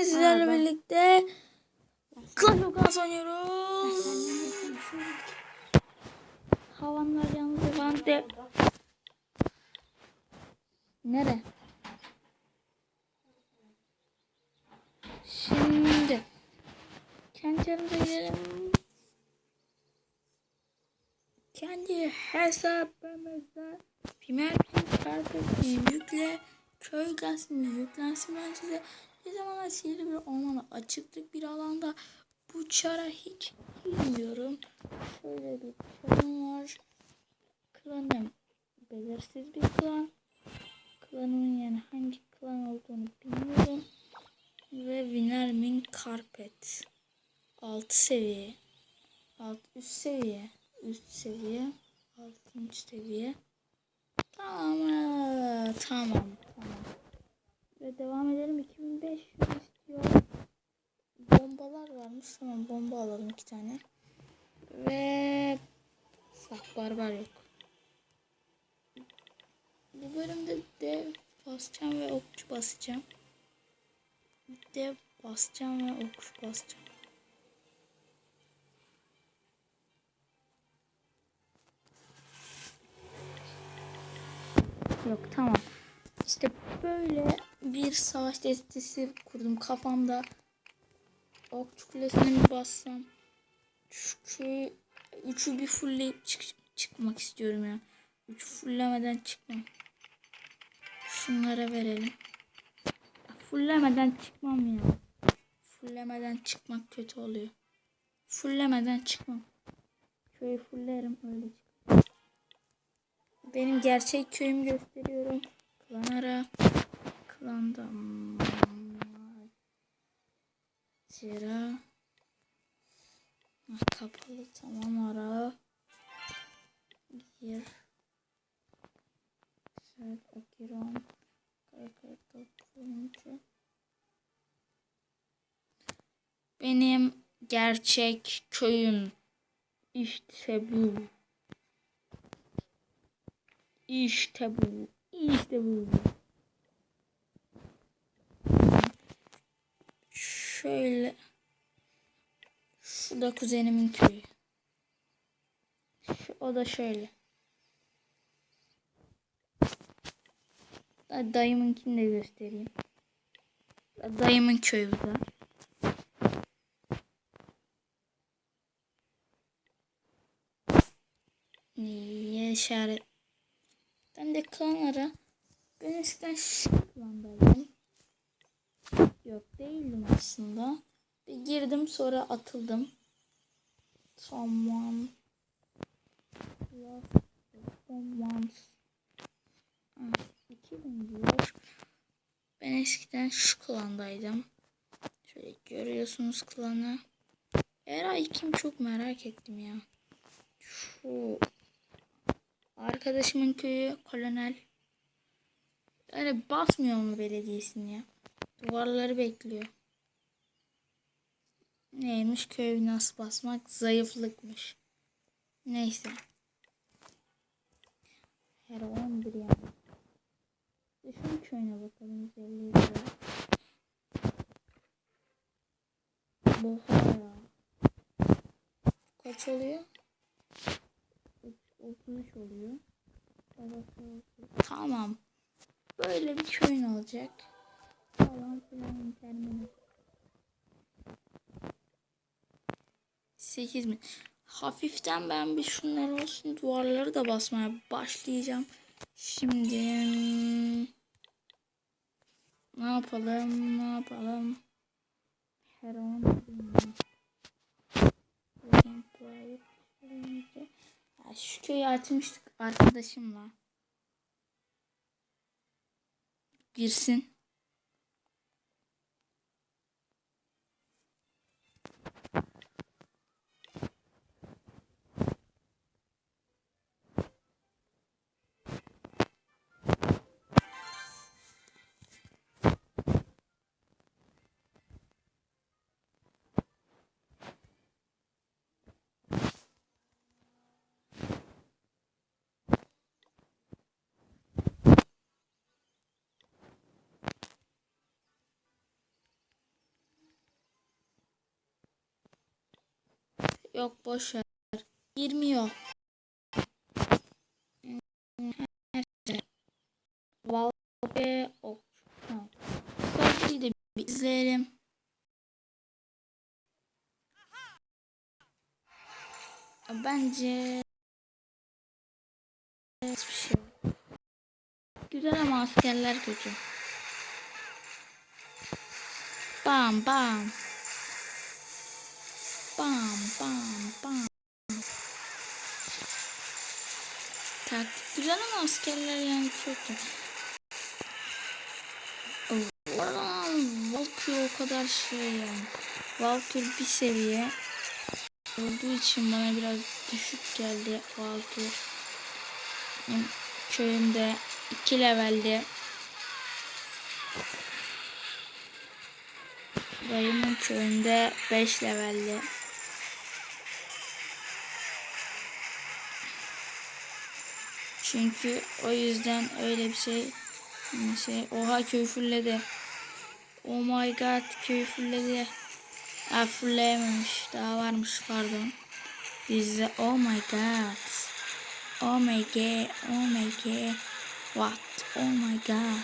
Bugün sizlerle Merhaba. birlikte Clash of Clans oynuyoruz. Havanlar yalnız de. Nere? Şimdi kendi yerimize gidelim. Kendi hesabımızda Primer Print kartı yükle köy gazetini yüklensin ben size bir zamanlar sihirli bir ormana açıklık bir alanda bu çara hiç bilmiyorum. Şöyle bir çarım var. Klanım belirsiz bir klan. Klanımın yani hangi klan olduğunu bilmiyorum. Ve Winnermin Carpet. 6 seviye. Alt üst seviye. Üst seviye. 6. seviye. Tamam. Tamam. Tamam. Ve devam edelim. 2500 istiyor. Bombalar varmış. Tamam bomba alalım iki tane. Ve bak barbar yok. Bu bölümde dev basacağım ve okçu basacağım. Dev basacağım ve okçu basacağım. Yok tamam. İşte böyle bir savaş destesi kurdum kafamda. Okçu kulesine mi bassam? Çünkü üçü bir fullleyip çık çıkmak istiyorum ya. Üç fulllemeden çıkmam. Şunlara verelim. Ya Fulllemeden çıkmam ya. Fulllemeden çıkmak kötü oluyor. Fulllemeden çıkmam. Köyü fullerim öyle çıkmam. Benim gerçek köyümü gösteriyorum. Klanara. Klanda. Macera. Ah, Kapalı tamam ara. Gir. Set Akiron. Karakter. Benim gerçek köyüm işte bu. İşte bu. İşte bu. Şöyle. Şu da kuzenimin köyü. Şu, o da şöyle. Da- Dayımınkini de göstereyim. Da- Dayımın köyü bu. Niye işaret? Ben de klanlara ben eskiden şu klandaydım. Yok değildim aslında. Bir girdim sonra atıldım. Someone lost someone. Ah, 2000 diyor. Ben eskiden şu klandaydım. Şöyle görüyorsunuz klanı. Eray kim çok merak ettim ya. Şu arkadaşımın köyü kolonel. Öyle basmıyor mu belediyesini ya? Duvarları bekliyor. Neymiş köy nasıl basmak? Zayıflıkmış. Neyse. Her 11 yani. Şunun köyüne bakalım. 150 lira. Oha ya. Kaç oluyor? Üç- 33 oluyor. Orası 30. Tamam. Böyle bir köyün olacak. 8 mi? Hafiften ben bir şunlar olsun duvarları da basmaya başlayacağım. Şimdi ne yapalım? Ne yapalım? Her an şu köyü açmıştık arkadaşımla. Girsin. Yok boş ver. 20 yok. Valve ok. Valve'yi de bir izleyelim. Bence hiçbir şey yok. Güzel ama askerler kötü. Bam. Bam güzel ama askerler yani kötü. Oradan Valkyrie o kadar şey yani. Valkyrie bir seviye olduğu için bana biraz düşük geldi Valkyrie. Benim köyümde 2 levelde Dayımın köyünde 5 levelli. Çünkü o yüzden öyle bir şey şey oha köy fulledi. Oh my god köy fulledi. Ha fullleyememiş. Daha varmış pardon. Dizi oh my god. Oh my god. Oh my god. What? Oh my god.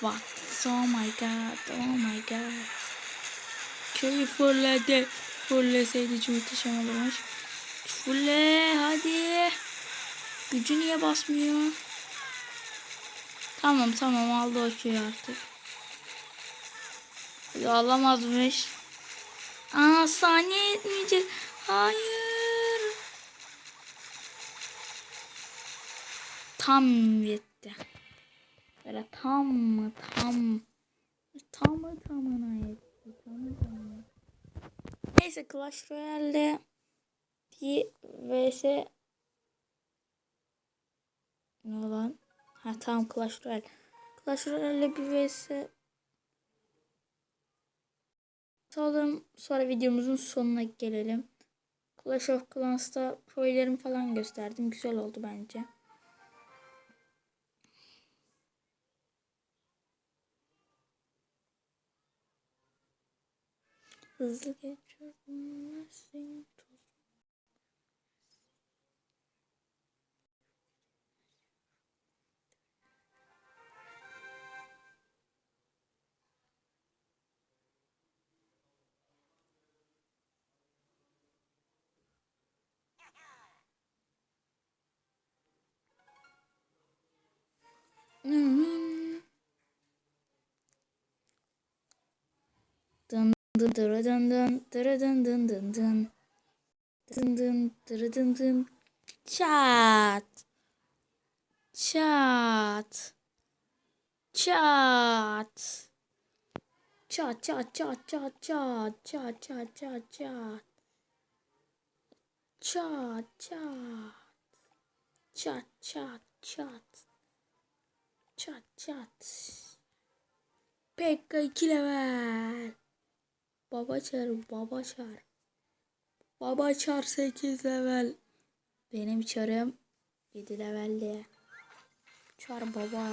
What? Oh my god. Oh my god. Köyü fulledi. Fulleseydi çok muhteşem olurmuş. Fulle hadi. Gücü niye basmıyor? Tamam tamam aldı o köyü artık. Ya alamazmış. Aa saniye etmeyecek. Hayır. Tam yetti. Böyle tam mı tam tam mı tamına yetti. Tam mı tamına. Neyse Clash Royale'de bir vs ne lan? Ha tamam Clash Royale. Clash Royale'de bir vs Atalım. Sonra videomuzun sonuna gelelim. Clash of Clans'ta pro'larımı falan gösterdim. Güzel oldu bence. Hızlı geçiyorum. Dın dın dırı dın dın dırı dın dın dın dın dın dın dırı dın dın çat. Çat. Çat. Çat çat çat çat çat çat çat çat çat. Çat çat. Çat çat çat çat çat Pekka 2 level Baba çar, baba çar. Baba çar 8 level. Benim çarım 7 levelde. Çar baba.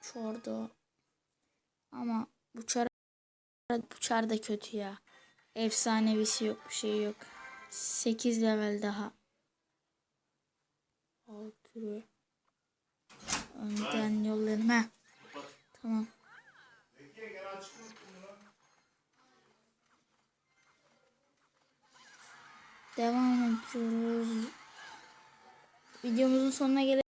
Çordu. Ama bu çar bu çar da kötü ya. Efsanevisi yok, bir şey yok. 8 level daha. Valkyrie. Önden yollayalım. ha. Tamam. Devam ediyoruz. Videomuzun sonuna gelelim.